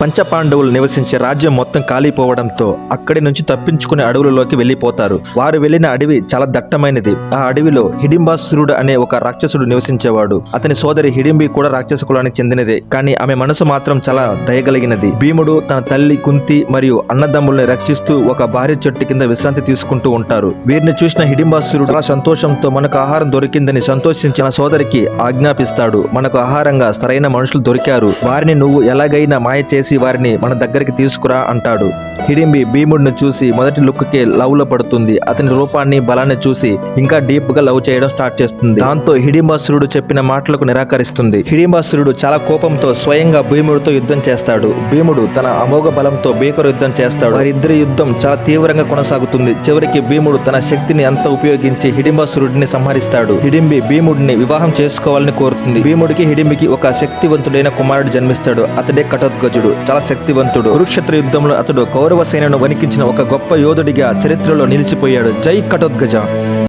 పంచపాండవులు నివసించే రాజ్యం మొత్తం కాలిపోవడంతో అక్కడి నుంచి తప్పించుకుని అడవులలోకి వెళ్ళిపోతారు వారు వెళ్ళిన అడవి చాలా దట్టమైనది. ఆ అడవిలో హిడింబాసురుడు అనే ఒక రాక్షసుడు నివసించేవాడు. అతని సోదరి హిడింబి కూడా రాక్షస కులానికి చెందినదే. కానీ ఆమె మనసు మాత్రం చాలా దయగలిగినది. భీముడు తన తల్లి కుంతి మరియు అన్నదమ్ముల్ని రక్షిస్తూ ఒక భార్య చెట్టు కింద విశ్రాంతి తీసుకుంటూ ఉంటారు. వీరిని చూసిన హిడింబాసురుడు చాలా సంతోషంతో మనకు ఆహారం దొరికిందని సంతోషించిన సోదరికి ఆజ్ఞాపిస్తాడు. మనకు ఆహారంగా సరైన మనుషులు దొరికారు. వారిని నువ్వు ఎలాగైనా మాయ చేసి వారిని మన దగ్గరికి తీసుకురా అంటాడు. హిడింబి భీముడిని చూసి మొదటి లుక్కే లవ్లో పడుతుంది. అతని రూపాన్ని బలాన్ని చూసి ఇంకా డీప్గా లవ్ చేయడం స్టార్ట్ చేస్తుంది. దాంతో హిడింబాసురుడు చెప్పిన మాటలకు నిరాకరిస్తుంది. హిడింబాసురుడు చాలా కోపంతో స్వయంగా భీముడితో యుద్ధం చేస్తాడు. భీముడు తన అమోఘ బలంతో భీకర యుద్ధం చేస్తాడు. వారిద్దరి యుద్ధం చాలా తీవ్రంగా కొనసాగుతుంది. చివరికి భీముడు తన శక్తిని అంతా ఉపయోగించి హిడింబాసురుడిని సంహరిస్తాడు. హిడింబి భీముడిని వివాహం చేసుకోవాలని కోరుతుంది. భీముడికి హిడింబికి ఒక శక్తివంతుడైన కుమారుడు జన్మిస్తాడు. అతడే కటోద్గజుడు చాలా శక్తివంతుడు. కురుక్షేత్ర యుద్ధంలో అతడు కౌరవ సేనను వణికించిన ఒక గొప్ప యోధుడిగా చరిత్రలో నిలిచిపోయాడు. జై కటోద్గజ.